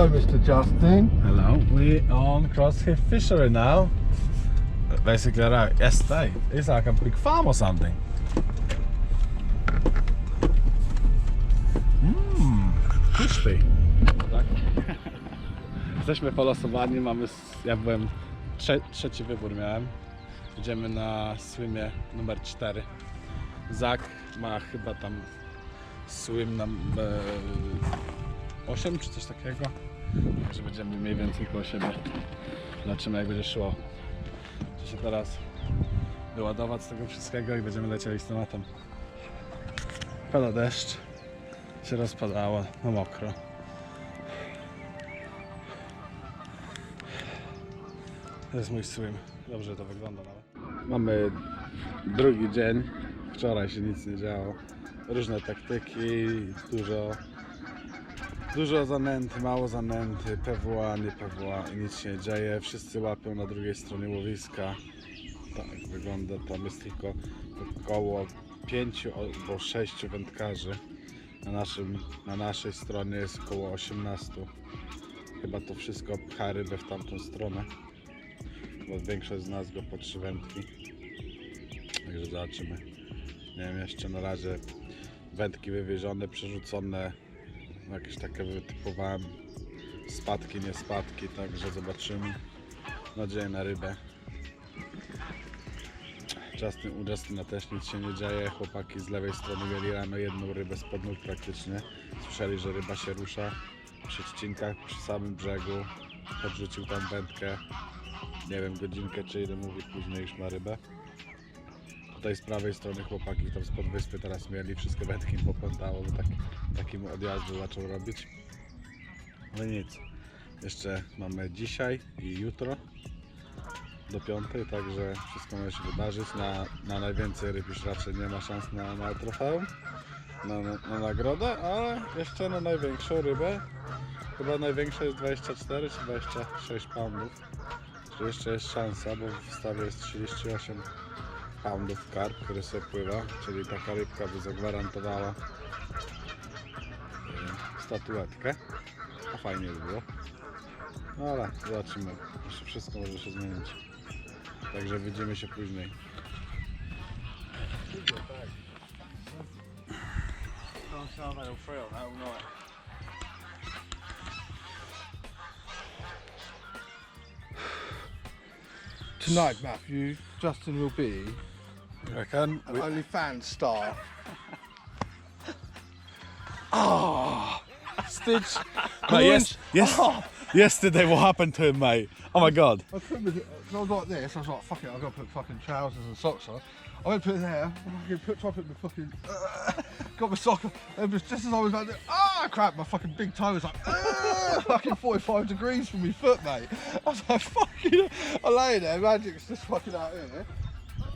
Hello, Mr. Justin. Hello. We on Crosshair Fishery now. Basically, right. Yesterday, it's like a big farm or something. Mmm, crispy. Tak? Jesteśmy polosowani, mamy, ja byłem, trze, trzeci wybór miałem. Idziemy na swimie numer 4. Zak ma chyba tam swim nam e, 8 czy coś takiego. Także będziemy mniej więcej koło siebie. Zobaczymy jak będzie szło. Chcę się teraz wyładować z tego wszystkiego i będziemy lecieli z tematem. Pada deszcz. Się rozpadało na mokro. To jest mój swim. Dobrze to wygląda nawet. Mamy drugi dzień. Wczoraj się nic nie działo. Różne taktyki, dużo Dużo zanęty, mało zanęty, PWA, nie PWA nic się nie dzieje. Wszyscy łapią na drugiej stronie łowiska. Tak wygląda, tam jest tylko około 5 albo 6 wędkarzy. Na, naszym, na naszej stronie jest około 18. Chyba to wszystko pcha rybę w tamtą stronę. Bo większość z nas go po trzy wędki. Także zobaczymy. Nie wiem, jeszcze na razie wędki wywiezione, przerzucone jakieś takie wytypowałem spadki, nie spadki, także zobaczymy. Nadzieję na rybę. Justin, u Justyna też nic się nie dzieje. Chłopaki z lewej strony mieli rano jedną rybę z podnóg praktycznie. Słyszeli, że ryba się rusza przy trzcinkach, przy samym brzegu. Podrzucił tam wędkę. Nie wiem, godzinkę czy ile mówi później już ma rybę. Tutaj z prawej strony chłopaki tam spod wyspy teraz mieli, wszystkie wędki im popętało, bo tak, takim odjazdu zaczął robić. No nic, jeszcze mamy dzisiaj i jutro do piątej, także wszystko może się wydarzyć. Na, na najwięcej ryb już raczej nie ma szans na, na trofeum, na, na, na nagrodę, ale jeszcze na największą rybę, chyba największa jest 24 czy 26 poundów. Że jeszcze jest szansa, bo w stawie jest 38 poundów karp, który sobie pływa, czyli taka rybka by zagwarantowała e, statuetkę. A fajnie by było. No ale zobaczymy. Jeszcze wszystko może się zmienić. Także widzimy się później. Tonight, Matthew, Justin will be Reckon? an OnlyFans star. Ah, Stitch. Mate, yes, yes, yesterday what happened to him, mate? Oh my god. I put my, I was like this. I was like, fuck it, I've got to put fucking trousers and socks on. I went to put it there. I fucking put top it my fucking. got my sock. on, And just as I was about to, ah, crap! My fucking big toe was like, ah, fucking 45 degrees from my foot, mate. I was like, fucking. I lay there, magic's just fucking out here.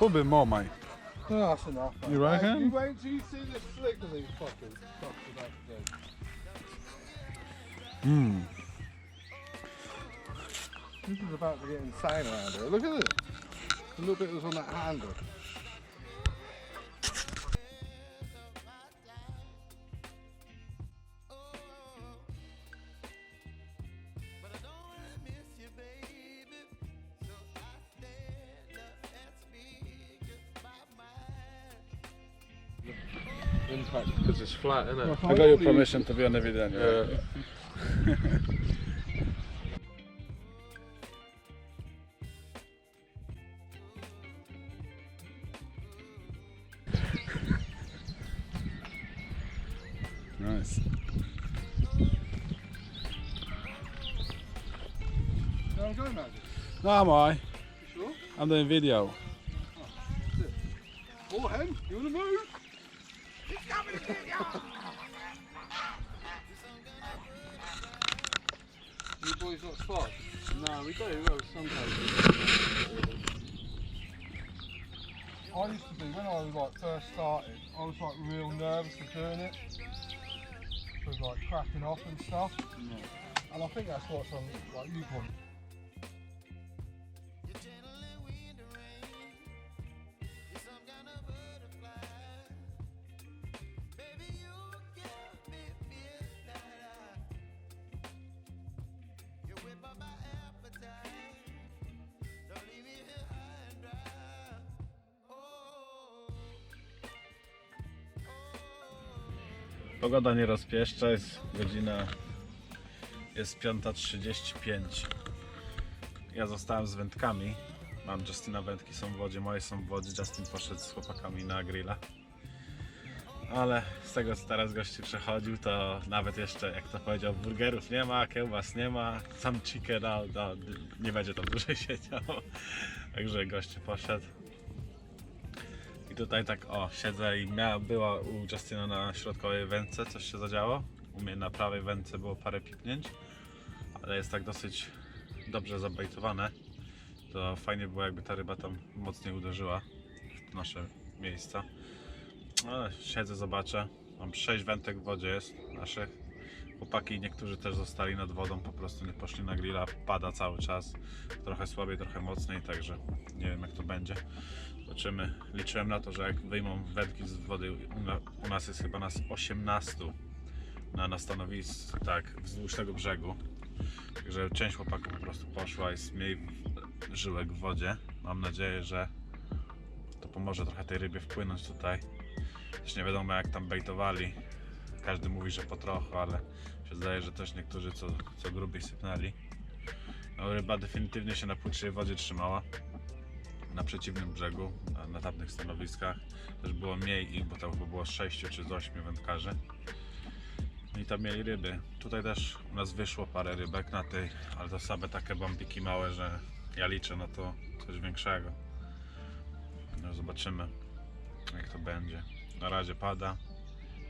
Probably more, mate. No, that's enough. mate. You reckon? Hey, you wait till you see the flick of these fucking fucks about to do. Hmm. This is about to get insane around here. Look at this. The little bit was on that handle. Flat, isn't it? I got your permission to be on the video anyway. Yeah. Nice. No, I'm going, mate. No, am I? You sure? I'm doing video. You boys not spot? No, we do. Well, sometimes. I used to be, when I was like first started, I was like real nervous of doing it. With like cracking off and stuff. And I think that's what's on like you point. Pogoda nie rozpieszcza, jest godzina jest 5.35. Ja zostałem z wędkami. Mam Justyna wędki są w wodzie, moje są w wodzie. Justin poszedł z chłopakami na grilla. Ale z tego co teraz gości przechodził, to nawet jeszcze, jak to powiedział, burgerów nie ma, kiełbas nie ma, sam chicken, no, no, nie będzie tam dłużej siedział. Także gościu poszedł. Tutaj tak o, siedzę i miała, była u Justina na środkowej wędce, coś się zadziało. U mnie na prawej wędce było parę pipnięć, ale jest tak dosyć dobrze zabejtowane. To fajnie było jakby ta ryba tam mocniej uderzyła w nasze miejsca. Ale siedzę, zobaczę. Mam 6 wędek w wodzie jest naszych. Chłopaki niektórzy też zostali nad wodą, po prostu nie poszli na grilla. Pada cały czas. Trochę słabiej, trochę mocniej, także nie wiem jak to będzie. Zobaczymy. Liczyłem na to, że jak wyjmą wędki z wody, u, na, u nas jest chyba nas 18 na, na stanowisku, tak, wzdłuż tego brzegu. Także część chłopaków po prostu poszła, jest mniej żyłek w wodzie. Mam nadzieję, że to pomoże trochę tej rybie wpłynąć tutaj. Też nie wiadomo jak tam bejtowali. Każdy mówi, że po trochu, ale się zdaje, że też niektórzy co, co grubiej sypnęli. No, ryba definitywnie się na płytszej wodzie trzymała na przeciwnym brzegu, na, na tamtych stanowiskach. Też było mniej ich, bo tam chyba było z 6 czy z 8 wędkarzy. I tam mieli ryby. Tutaj też u nas wyszło parę rybek na tej, ale to same takie bambiki małe, że ja liczę na to coś większego. No zobaczymy jak to będzie. Na razie pada.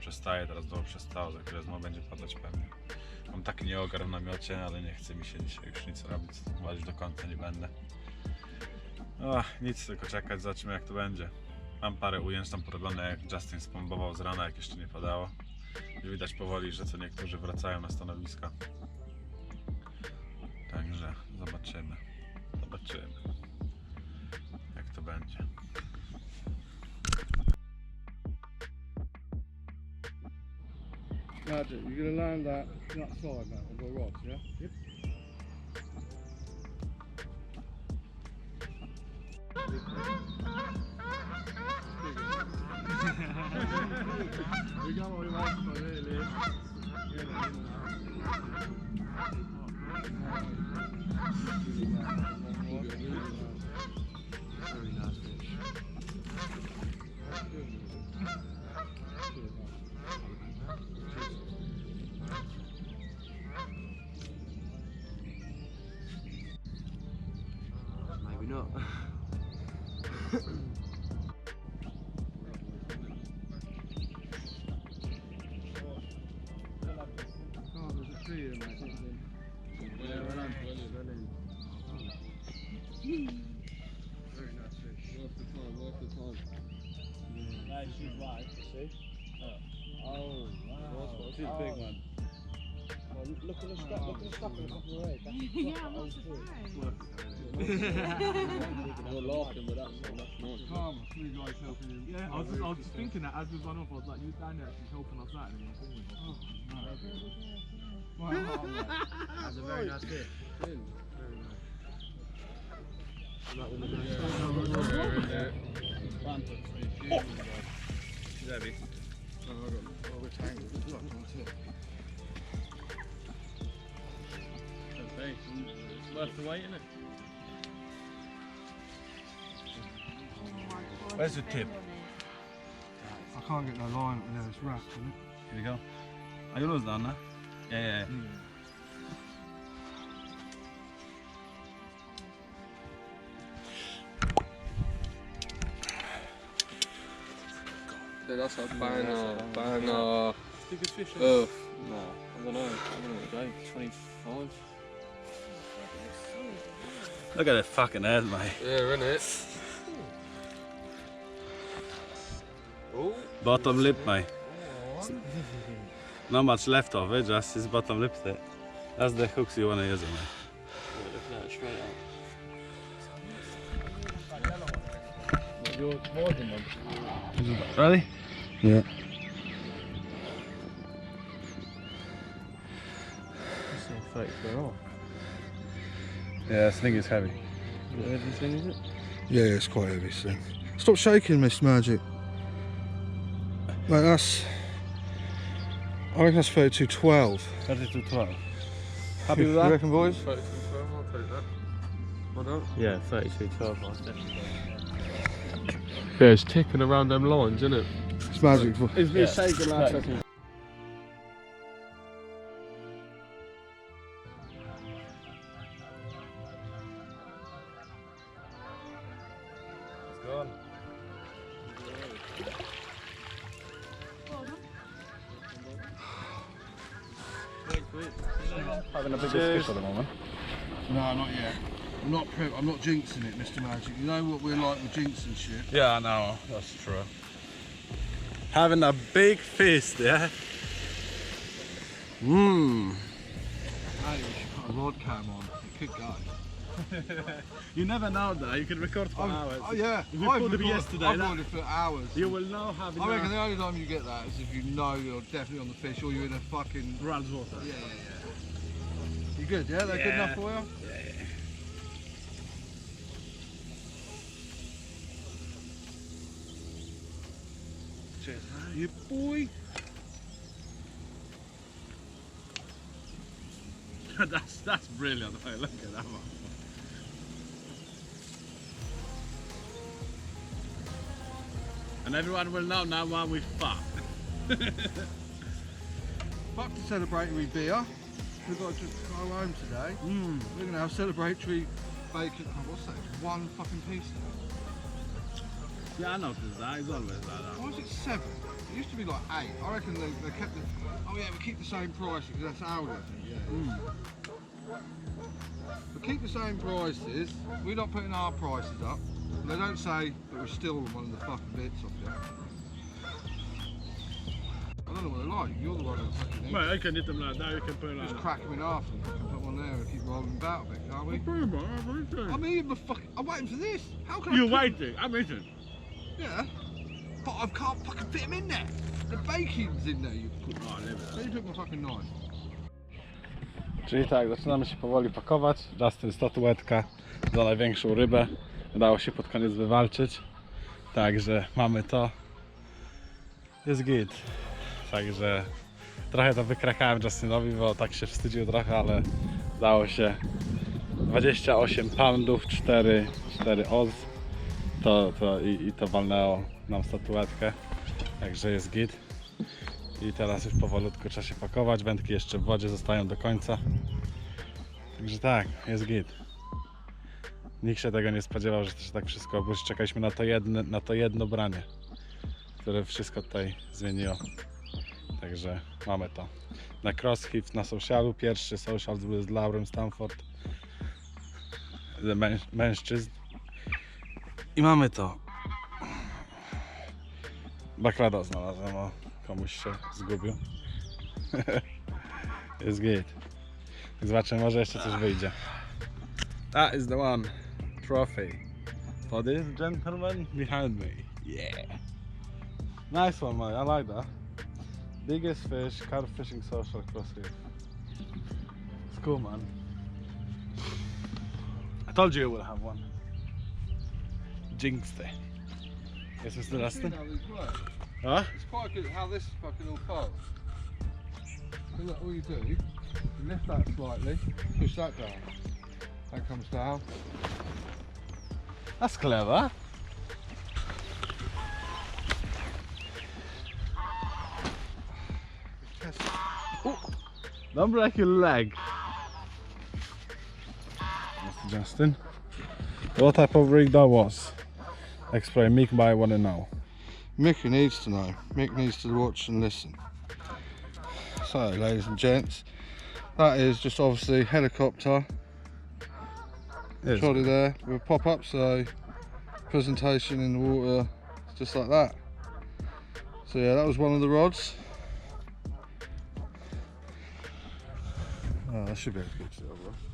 Przestaje, teraz znowu przestało, za chwilę znowu będzie padać pewnie. Mam taki nieogar w namiocie, ale nie chce mi się dzisiaj już nic robić. Chyba do końca nie będę. O, nic, tylko czekać, zobaczymy jak to będzie. Mam parę ujęć tam porobione, jak Justin spombował z rana, jak jeszcze nie padało. Już widać powoli, że co niektórzy wracają na stanowiska. Także zobaczymy. Zobaczymy. Jak to będzie. Roger, you're gonna land that that side now and go rods, yeah? Yep. Very nice fish. Wow. She's a big oh. one. Well, look at the stuff, look at the stuff in the top of her the yeah, I'm not surprised. You're laughing, but that's, that's nice. Calm, three guys helping him. Yeah, I was just, I was just thinking that as we run off, I was like, you down there actually helping us out. And then you're forward. Well, I'm not, I'm. That's a very nice fish. Very nice. Like when the Heavy. Oh, Worth the away, isn't it? Where's the tip? I can't get no line, up there. it's wrapped, isn't it? Here we go. Are you lost, Anna? Yeah, yeah. yeah. Mm. Dude, that's a banger, banger. Stick a fish. Ugh. No, I don't know. I don't know what day. 25. Look at that fucking head, mate. Yeah, innit? Oh, Bottom lip, mate. Not much left of it, just his bottom lip there. That's the hooks you wanna use, mate. Yeah, look at that straight up. Ready? Yeah. That's not 30 foot off. Yeah, this thing is heavy. Is it everything, is it? Yeah, it's quite heavy, see. Stop shaking, Miss Magic. Mate, that's. I reckon that's 32 12. 32 12. Happy with that? reckon, boys? 32 I'll take that. Well done. Yeah, 32 12. I think. Yeah, it's ticking around them lines, isn't it? It's magic. It's been shaking last not I'm jinxing it, Mr. Magic. You know what we're like with jinxing shit. Yeah, I know. That's true. Having a big feast, yeah? Mmm. Hey, we should put a rod cam on. It could go. You never know that. You can record for Oh, hours. oh, yeah. If we I've recorded- yesterday, I've recorded for hours. You will know having I reckon the only time you get that is if you know you're definitely on the fish or you're in a fucking. Ral's water. Yeah, yeah, yeah. You good, yeah? They're good enough for you? Cheers, you boy. that's that's brilliant. Hey, look at that one. And everyone will know now why we fuck. Fuck the celebratory beer. We've got to just go home today. Mm. We're going to have celebratory bacon. Oh, what's that? One fucking piece now. Yeah, I noticed that. It's always like that. Why is it seven? It used to be like eight. I reckon they, they kept the. Oh yeah, we keep the same price because that's. I Yeah. Mm. We keep the same prices. We're not putting our prices up. They don't say that we're still one of the fucking bits of you. I don't know what they're like. You're the one fucking Well, I can eat them like that. You can put it like Just that. crack them in half and fucking put one there and keep rolling about a bit, can't we? I'm eating the fuck. I'm waiting for this. How can I? You're waiting. I'm eating. Yeah. But I can't fucking fit them in there. The bacon's in there. You put. Oh, leave it. Where you put my fucking knife? Czyli tak, zaczynamy się powoli pakować. Justin statuetka za największą rybę. Udało się pod koniec wywalczyć. Także mamy to. Jest git. Także trochę to wykrakałem Justinowi, bo tak się wstydził trochę, ale udało się 28 poundów, 4, 4 oz. To, to i, i to walnęło nam statuetkę. Także jest git. I teraz już powolutku trzeba się pakować. Wędki jeszcze w wodzie zostają do końca. Także tak, jest git. Nikt się tego nie spodziewał, że to się tak wszystko obróci. Czekaliśmy na to, jedno, na to jedno branie, które wszystko tutaj zmieniło. Także mamy to. Na CrossFit na socialu. Pierwszy social był z Laurem Stanford. Mężczyzn. I mamy to. Baklada znalazłem, o komuś się zgubił. Jest git. Zobaczymy, może jeszcze coś wyjdzie. That is the one. Trophy. For this gentleman behind me. Yeah. Nice one, man. I like that. Biggest fish, carp fishing social crossfit. It's cool, man. I told you you will have one. Jinxed it. Mr. Dustin? how these work. Huh? It's quite good how this fucking all folds. So look, all you do, you lift that slightly, push that down. That comes down. That's clever. Don't break your leg. Mr. Justin. What type of rig that was? Explain, Mick I wanna know. Mick needs to know. Mick needs to watch and listen. So, ladies and gents, that is just obviously helicopter trolley there with pop up. So, presentation in the water, just like that. So yeah, that was one of the rods. Oh, that should be able to get to the other one.